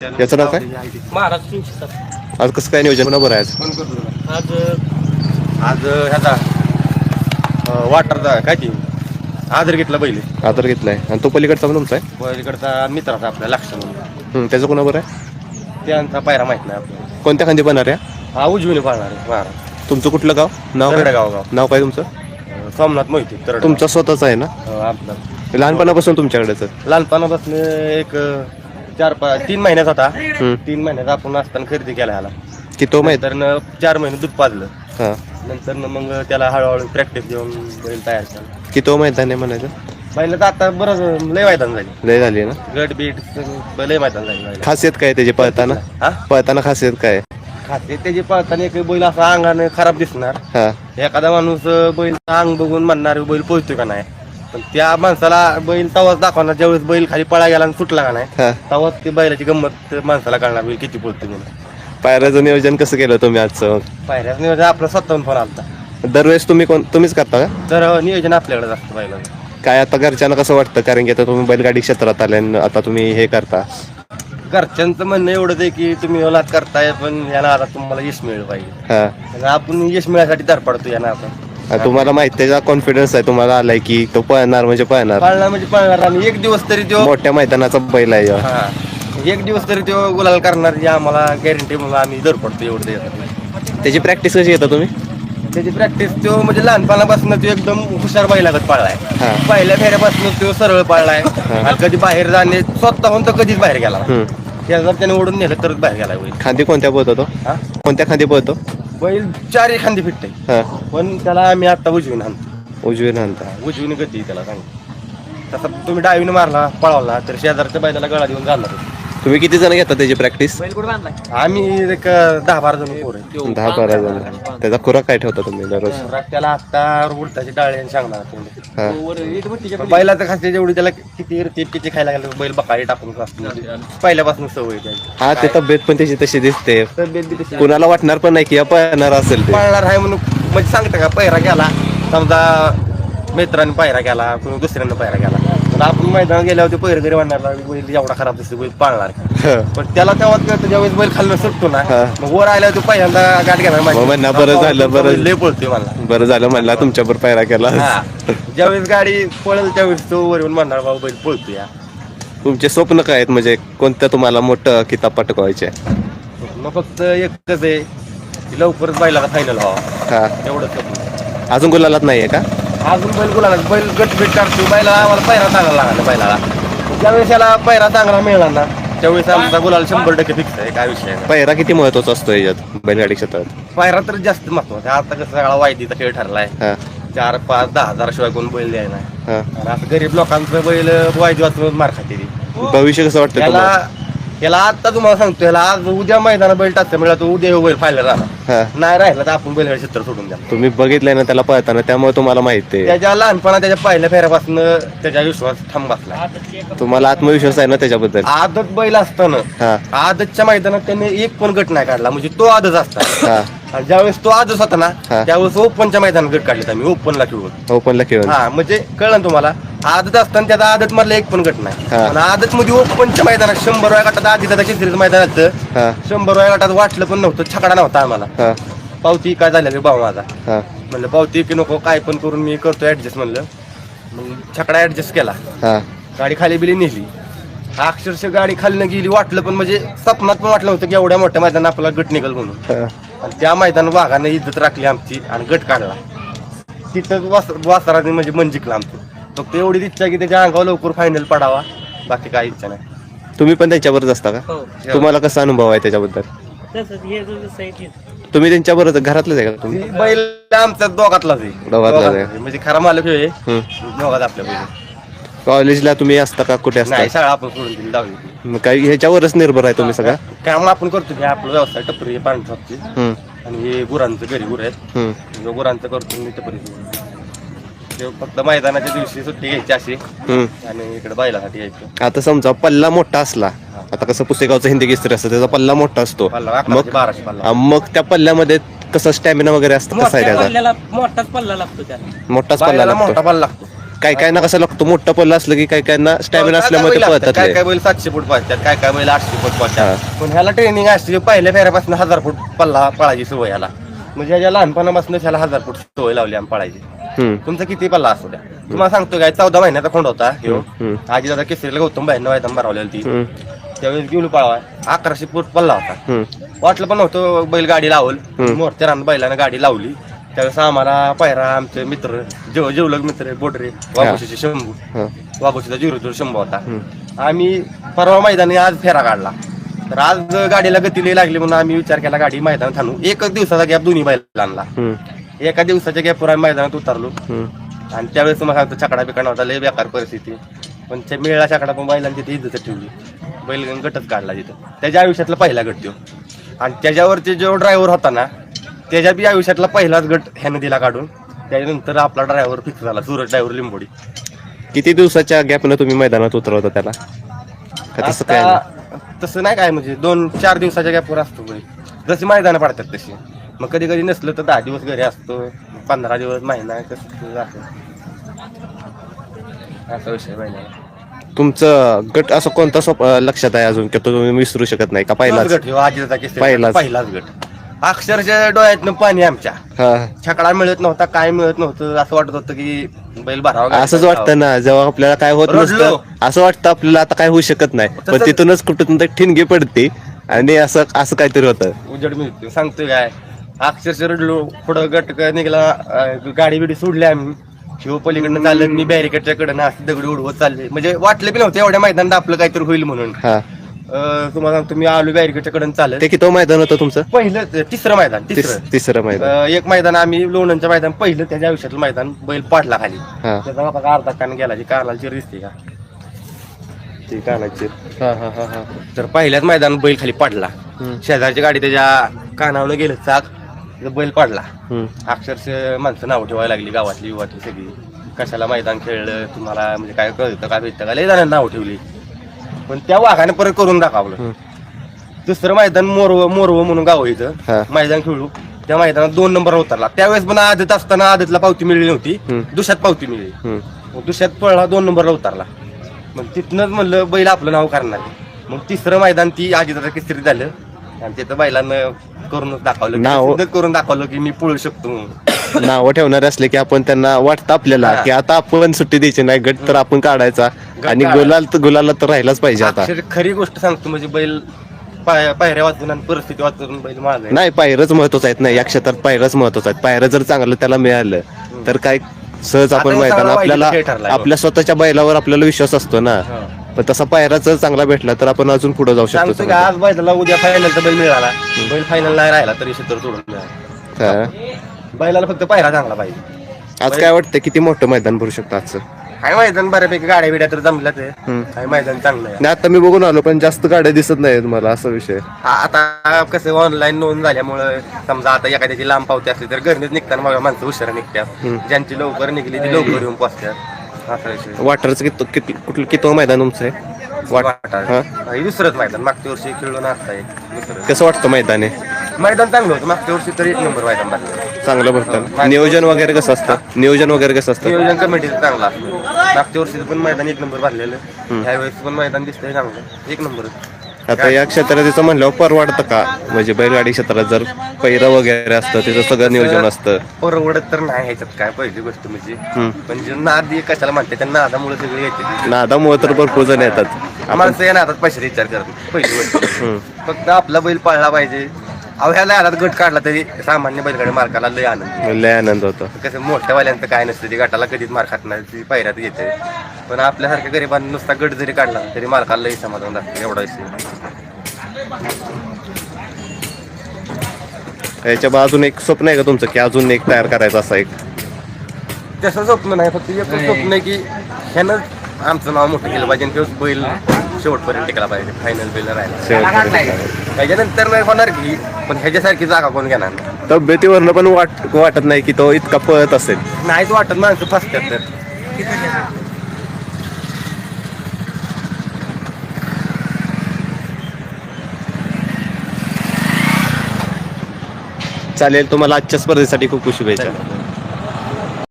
याचं नाव काय? महाराज तीनशे सात आज कसं काय नियोजन? पुन्हा बरं आहे आज? आज आज ह्याचा अं, वाटरचा काय ती आदर घेतला पहिले. आदर घेतलाय. आणि तो पलीकडचा पण तुमचा आहे? पलीकडचा मित्राचा आपल्या लक्ष म्हणून. हं, त्याचं कोणा बरं आहे त्यांचा पायरा माहीत नाही आपल्याला. कोणत्या खांदी बनणार आहे? हा उजवीने पाळणार आहे महाराज. तुमचं कुठलं गाव? नाव काय? गाव गाव. नाव काय तुमचं? अं, सोमनाथ मोहिते तर तुमचं स्वतःच आहे ना? आपलं. लहानपणापासून तुमच्याकडेच आहे. लहानपणापासून एक अं, चार पाच तीन महिन्यात होता. तीन महिन्यात आपण असताना खरेदी केला ह्याला. की तो माहीत? तर चार महिने दूध पाजलं. हां. नंतर मग त्याला हळूहळू प्रॅक्टिस देऊन बैल तयार केला. की तो मैदान आहे म्हणायचं? बैल तर आता बरंच लय मैदान झाली. लय झाली ना? गट बीट सगळं लय मैदान झाली. खासियत काय त्याची पळताना? हा? पळताना खासियत काय? खाते त्याची पळताना एक बैल असा अंगाने खराब दिसणार. हा. एखादा माणूस अं, बैल अंग बघून म्हणणार बैल पोहोचतोय का नाही? पण त्या माणसाला बैल तवाच दाखवणार ज्यावेळेस बैल खाली पळा गेला आणि सुटला का नाही हा. तवाच ते बैलाची गंमत माणसाला कळणार बैल किती पोहोचतोय म्हणून. पायऱ्याचं नियोजन कसं केलं तुम्ही आजचं? पायऱ्याच नियोजन आपलं स्वतःहून फोन आलता. दरवेळेस तुम्ही कोण तुम्हीच करता का? तर अं, नियोजन आपल्याकडे असतं बैलाचं. काय आता घरच्यांना कसं वाटतं? कारण की आता तुम्ही बैलगाडी क्षेत्रात आले आणि आता तुम्ही हे करता. घरच्यांचं म्हणणं एवढंच आहे की तुम्ही करताय पण या नादात तुम्हाला यश मिळलं पाहिजे. हा. आणि आपण यश मिळण्यासाठी तर पडतो या नादात आणि तुम्हाला माहिती त्याचा कॉन्फिडन्स आहे तुम्हाला आलाय की तो पळणार म्हणजे पळणार. पळणार म्हणजे पळणार आणि एक दिवस तरी तो मोठ्या मैदानाचा बैल आहे ह्यो. हा. एक दिवस तरी तो गुलाल करणार या आम्हाला गॅरंटी म्हणून आम्ही दर पडतो एवढं देतात त्याची प्रॅक्टिस कशी येतं तुम्ही? त्याची प्रॅक्टिस तो म्हणजे लहानपणापासून तो एकदम हुशार बैलागत पाळलाय. हा. पहिल्या फेऱ्यापासून तो सरळ पाळलाय. आणि कधी बाहेर जाणे स्वतःहून तर कधीच बाहेर गेला हम्म. त्या जर त्याने ओढून नेलं तरच बाहेर गेला खांदी कोणत्या पळतो तो? हा? कोणत्या खांदी पळतो? बैल चार एखादी फिटते. हा. पण त्याला आम्ही आता उजवीन आणतो. उजवी नंतर उजवीने गती आहे त्याला सांगतो तसा तुम्ही डावीने मारला पळवला तर शेजारच्या बैलाला गळा देऊन घालणार. तुम्ही किती जण घेता त्याची प्रॅक्टिस बैल आम्ही एक दहा बारा जण पोर आहे. दहा बारा जण. त्याचा खुराक काय ठेवता तुम्ही दररोज? त्याला आता उडताची डाळी आणि सांगणार तुम्ही हा. वर वीट भट्टीच्या पण बैलाचं खाते जेवढी त्याला किती ते किती खायला लागलं बैल बकाळी टाकून खातो. पहिल्यापासून सवय आहे त्याची. हा ते तब्येत पण त्याची तशी दिसते. तब्येत बी तशी. कुणाला वाटणार पण नाही की या पळणार असेल ते. पळणार आहे म्हणून म्हणजे सांगता का पहिरा गेला समजा मित्रांनी पायरा केला कोणी दुसऱ्यानं पायरा केला पण आपण मैदानात गेल्यावर ते पहिरं जरी म्हणणार बैल एवढा खराब दिसतो बैल पाळणार हा. पण त्याला तेव्हा कळतं ज्यावेळेस बैल खाल्लं सुटतो ना हा. मग वर आल्यावर तो पहिल्यांदा गाठ घेणार मग म्हणणार बरं झालं, बरं. लय पळतोय मला बरं झालं म्हणला तुमच्यावर पायरा केला. हा. ज्यावेळेस गाडी पळेल त्यावेळेस तो वर येऊन म्हणणार बाबा बैल पळतो या तुमचे स्वप्न काय आहेत? म्हणजे कोणतं तुम्हाला मोठं किताब पटकवायचे? मग फक्त एकच आहे की लवकरच बैलाला फायनल व्हावा. हा. एवढंच स्वप्न. अजून गुलालात नाहीये का? अजून बैल गुलाला बैल गट बीट काढतो. बैलाला आम्हाला पैरा चांगला लागला बैलाला. ज्यावेळेस याला पैरा चांगला मिळणार ना त्यावेळेस आमचा गुलाल शंभर टक्के फिक्स आहे काय विषय नाही. पायरा किती महत्त्वाचा असतो याच्यात बैलगाडी क्षेत्रात? पायरा तर जास्त महत्त्वाचा आहे. आता कसं सगळा वायदीचा खेळ ठरलाय. हा. चार पाच दहा हजार शिवाय कोण बैल द्याय नाही. हा. आणि आता गरीब लोकांचं बैल वायदी वाचून मार खाते ती. भविष्य कसं वाटतं याला तुम्हाला? याला आता तुम्हाला सांगतो याला आज उद्या मैदानात बैल टाकता मिळाला तो उद्या ह्यो बैल फायला राहणार. हा. नाही राहिला तर आपण बैल क्षेत्र सोडून द्या. तुम्ही बघितलंय ना त्याला पळताना त्यामुळे तुम्हाला माहिती आहे. त्याच्या लहानपणा त्याच्या पहिल्या फेऱ्यापासून त्याच्या विश्वास ठाम बसला. तुम्हाला आत्मविश्वास आहे ना त्याच्याबद्दल? आदत बैल असताना हा. आदतच्या मैदानात त्याने एक पण गट नाही काढला म्हणजे तो आदच असता. हा. आणि ज्यावेळेस तो आदच होता ना हा. त्यावेळेस ओपनच्या मैदानात गट काढले आम्ही ओपनला खेळून. ओपनला खेळून. हा म्हणजे कळलं ना तुम्हाला आदत असताना त्याचा आदत मधला एक पण गट नाही. हा. आणि आदत मध्ये ओपनच्या मैदानात शंभर वेळा गटात आधी त्याच्या केसरीचं मैदानात हा. शंभर वेळा गटात वाटलं पण नव्हतं छकडा नव्हता आम्हाला. हा. पावती काय झालेली भाऊ माझा? हा. म्हणलं पावती की नको काय पण करून मी करतो ऍडजस्ट म्हणलं. मग छकडा ऍडजस्ट केला. हा. गाडी खाली बिली नेली. अक्षरशः गाडी खाली न गेली वाटलं पण म्हणजे स्वप्नात पण वाटलं होतं की एवढ्या मोठ्या मैदानात आपला गट निघल म्हणून. हा. आणि त्या मैदानात वाघानं इज्जत राखली आमची आणि गट काढला. तिथं वास वासराने म्हणजे मन जिंकलं आमचं. फक्त एवढीच इच्छा आहे की त्याच्या अंगावर लवकर फायनल पडावा. बाकी काय इच्छा नाही. तुम्ही पण त्यांच्याबरोबर असता का? हो. तुम्हाला कसा अनुभव आहे त्याच्याबद्दल? तसंच हे जो आहे. तुम्ही त्यांच्याबरोबर घरातलेच आहे का तुम्ही? बैल आमच्या दोघातलाच आहे. दोघातलाच आहे. दोघात आहे. म्हणजे खरा मालक हे हम्म. दोघात आपल्या बैल कॉलेजला तुम्ही असता का? कुठे असता? नाही शाळा आपण सोडून दिली दहावी मग काही ह्याच्यावरच निर्भर आहे तुम्ही सगळा? काम आपण करतो की आपलं व्यवसाय टपरी हम्म, आणि हे गुरांचं घरी गुर आहेत. हम्म. जो गुरांचं करतो मी टपरी ते फक्त मैदानाच्या दिवशी सुट्टी घ्यायची अशी. हम्म. आणि इकडे बैलासाठी यायचं. आता समजा पल्ला मोठा असला आता कसं पुसेगावचं हिंदी केसरी असतं त्याचा पल्ला मोठा असतो. पल्ला मग अकराशे बाराशे पल्ला. आ, मग त्या पल्ल्यामध्ये कसं स्टॅमिना वगैरे असतं कसं आहे मोठ्या त्याचा पल्ल्याला मोठाच पल्ला लागतो त्याला. मोठाच पल्ला बैलाला लागतो. मोठा पल्ला लागतो. काय काय ना कसं लागतो? मोठं पल्ला असलं की काय काय ना स्टॅमिना काय असल्यामुळे काय ते पळतात काय लय. काय बैल सातशे फूट पळतात काय काय बैल आठशे फूट हा. पळतात पण ह्याला ट्रेनिंग असते पहिल्या फेऱ्यापासून हजार फूट पल्ला पळायची सवय ह्याला. म्हणजे ह्याच्या लहानपणापासून ह्याला हजार फूट सवय लावली आम्ही पळायची. हम्म, तुमचा किती पल्ला असू द्या. तुम्हाला सांगतो काय चौदा महिन्याचा खोंड होता ह्यो. आजी दादा केसरीला गौतम बाईंना वायदम भरवलेली ती हम्म, त्यावेळेस गेलो पळवा. अकराशे फूट पल्ला होता. हम्म, वाटलं पण नव्हतं बैल गाडी लावल. मोठ्या रान बैलानं गाडी लावली. त्यावेळेस आम्हाला पायरा आमचे मित्र जेव जेवलग मित्र बोडरे वाघोशीचे शंभू. हा, वाघोशीचा झिरो झिरो शंभू होता. आम्ही परवा मैदानी आज फेरा काढला. तर आज गाडीला गती लई लागली म्हणून आम्ही विचार केला गाडी मैदानात आणू. एकच दिवसाचा गॅप दोन्ही बैल आणला हम्म, एका दिवसाच्या गॅपवर आम्ही मैदानात उतरलो. हम्म. आणि त्यावेळेस तुम्हाला सांगतो छकडा बिकडा होता लय बेकार परिस्थिती. पण त्या मेळा छकडा पण बैलांनी तिथे इज्जत ठेवली. बैल गटच काढला तिथं. त्याच्या आयुष्यातला पहिला गट तो आणि त्याच्यावरचे जो ड्रायव्हर होता ना त्याच्या बी आयुष्यातला पहिलाच गट ह्यानं दिला काढून. त्याच्यानंतर आपला ड्रायव्हर फिक्स झाला सूरज ड्रायव्हर लिंबोडी. किती दिवसाच्या गॅपनं तुम्ही मैदानात उतरवता त्याला? का तसं काय नाही? आता तसं नाही काय म्हणजे दोन चार दिवसाच्या गॅपवर असतो बैल. जशी मैदानं पडतात तशी मग कधी कधी नसलं तर दहा दिवस घरी असतो पंधरा दिवस महिना कसं जातो. असा विषय तुमचं गट असं कोणता अं, लक्षात आहे अजून की तो तुम्ही विसरू शकत नाही का पहिलाच पहिलाच? गट ह्यो आजीचा केसरी पहिलाच. पहिलाच गट. अक्षरशः डोळ्यातनं पाणी आमच्या. हा. छकडा मिळत नव्हता काय मिळत नव्हतं असं वाटत होतं की बैल भरावा असंच वाटतं ना जेव्हा आपल्याला काय होत रडलो. नसतं असं वाटतं आपल्याला आता काय होऊ शकत नाही. पण तसंच- तिथूनच कुठून तरी ठिणगी पडते आणि असं असं काहीतरी होतं. उजड मिळतो सांगतोय काय? अक्षरशः रडलो. पुढं गट क- निघाला. अं, गाडी बिडी सोडली आम्ही. शिव पलीकडनं चाललं मी बॅरिकेडच्या कडनं असं दगड उडवत चालले म्हणजे वाटलं बी नव्हतं एवढ्या मैदानात आपलं काहीतरी होईल म्हणून. हा. अं, तुम्हाला सांगतो मी आलो बॅरिकेडच्या कडनं चालत. ते किती मैदान होतं तुमचं? पहिलं तिसरं मैदान तिस- तिसरं. तिसरं मैदान. अं, एक मैदान आम्ही लोणंदच्या मैदान पहिलं त्याच्या आयुष्यातलं मैदान बैल पाडला खाली. हा. त्याचा बाबा का अर्धा कान गेला जी कानाला चिर दिसते का? ती कानाची हा हा हा हा. तर पहिल्याच मैदान बैल खाली पडला. हम्म. शेजारची गाडी त्याच्या कानावर गेलं चाक. तिथं बैल पडला. अक्षरशः माणसं नाव ठेवायला लागली गावातली युवातली सगळी. कशाला मैदान खेळलं तुम्हाला म्हणजे काय कळतं का भेटतं का? लय जणांना नाव ठेवली. पण त्या वाघाने परत करून दाखवलं. दुसरं मैदान मोरव मोरव म्हणून गाव आहे. इथं. मैदान खेळू. त्या मैदानात दोन नंबर उतरला. त्यावेळेस पण आदत असताना आदतला पावती मिळली नव्हती. दुसऱ्यात पावती मिळली. मग दुसऱ्यात पळला दोन नंबरला उतरला. मग तिथनंच म्हणलं बैल आपलं नाव करणार. मग तिसरं मैदान ती आजीदादा केसरी झालं. आणि तिथं बैलांना करूनच दाखवलं नाव- सिद्ध करून दाखवलं की मी पळू शकतो म्हणून. नावं ठेवणारे असले की आपण त्यांना वाटतं आपल्याला. की आता आपण सुट्टी द्यायची नाही गट तर आपण काढायचा आणि काढायचा. गुलाल तर गुलाला तर राहिलाच पाहिजे आता अक्षर खरी गोष्ट सांगतो म्हणजे बैल पाय- पायऱ्या वाचून आणि परिस्थिती वाचून बैल मागे नाही पायरच महत्वाचं आहेत नाही या क्षेत्रात पायरच महत्वाचं आहेत पायरं जर चांगलं त्याला मिळालं तर काय सहज आपण आता हे मैदान सगळं आपल्याला वाईट खेळ ठरलाय आपल्या स्वतःच्या बैलावर आपल्याला विश्वास असतो ना हा. पण तसा पायरा जर चांगला भेटला तर आपण अजून पुढे जाऊ शकतो सांगतो की आज बैलाला उद्या फायनलचा बैल मिळाला. बैल फायनल नाही राहिला तरी क्षेत्र सोडून मिळाला. हा. बैलाला फक्त पायरा चांगला पाहिजे. आज काय वाटतं किती मोठं मैदान भरू शकतं आजचं? काय मैदान बऱ्यापैकी गाड्या बिड्या तर जमल्या ते हम्म. काय मैदान चांगलं आहे. नाही आता मी बघून आलो पण जास्त गाड्या दिसत नाही तुम्हाला असा विषय आ- आता कसं ऑनलाईन नोंद झाल्यामुळे समजा आता एखाद्याची लांब पावती असली तर घरनेच निघताना माझ्या माणसं हुशार निघतात. ज्यांची लवकर निघली ती लवकर येऊन पोचतात. विषय वाटरचं किती किती कुठलं किती मैदान तुमचं आहे? वाट-. हा? हे दुसरंच मैदान. मागच्या वर्षी खेळलो ना आता एक दुसरं कसं वाटतं मैदान आहे? मैदान चांगलं होतं. मागच्या वर्षी तर एक नंबर मैदान भरलं. चांगलं भरतं. नियोजन वगैरे कसं असतं? नियोजन वगैरे कसं असतं? नियोजन कमिटीचं चांगलं असतं. मागच्या वर्षी पण मैदान एक नंबर भरलेलं. ह्यावेळेस पण मैदान दिसतंय चांगलं. एक नंबर. आता या क्षेत्रात तिचं म्हणल्यावर परवडतं का? म्हणजे बैलगाडी क्षेत्रात जर पैरं वगैरे असतं तिचं सगळं नियोजन असतं. परवडत तर नाही ह्याच्यात काय पहिली गोष्ट म्हणजे. पण जे नाद हे कशाला म्हणते त्या नादामुळे सगळे येते. नादामुळे तर भरपूर जण येतात. माणसं या नादात पैसे विचार करत नाही, पहिली गोष्ट हम्म. फक्त आपला बैल पाळला पाहिजे. अहो ह्याला आलात गट काढला तरी सामान्य बैलगाडी मार्काला लय आनंद लय आनंद होतो. कसं मोठ्या वाल्यांचं काय नसतं ती गटाला कधीच मार खात नाही ती पायऱ्यात येते. पण आपल्यासारख्या गरिबांना नुसता गट जरी काढला तरी मालकाला लई समाधान असतं एवढा विषय. याच्या बाजून एक स्वप्न आहे का तुमचं की अजून एक तयार करायचं असं एक? तसं स्वप्न नाही फक्त एकच स्वप्न आहे की ह्यानं आमचं नाव मोठं केलं पाहिजे आणि तोच बैल शेवटपर्यंत टिकला पाहिजे. फायनल बैल राहिला. शेवटपर्यंत. त्याच्यानंतर नाही होणार की पण ह्याच्यासारखी जागा कोण घेणार? नाही. तब्येतीवरनं पण वाट वाटत नाही की तो इतका पळत असेल. नाहीच वाटत माणसं फसतात तर. चालेल तुम्हाला आजच्या स्पर्धेसाठी खूप खूप शुभेच्छा.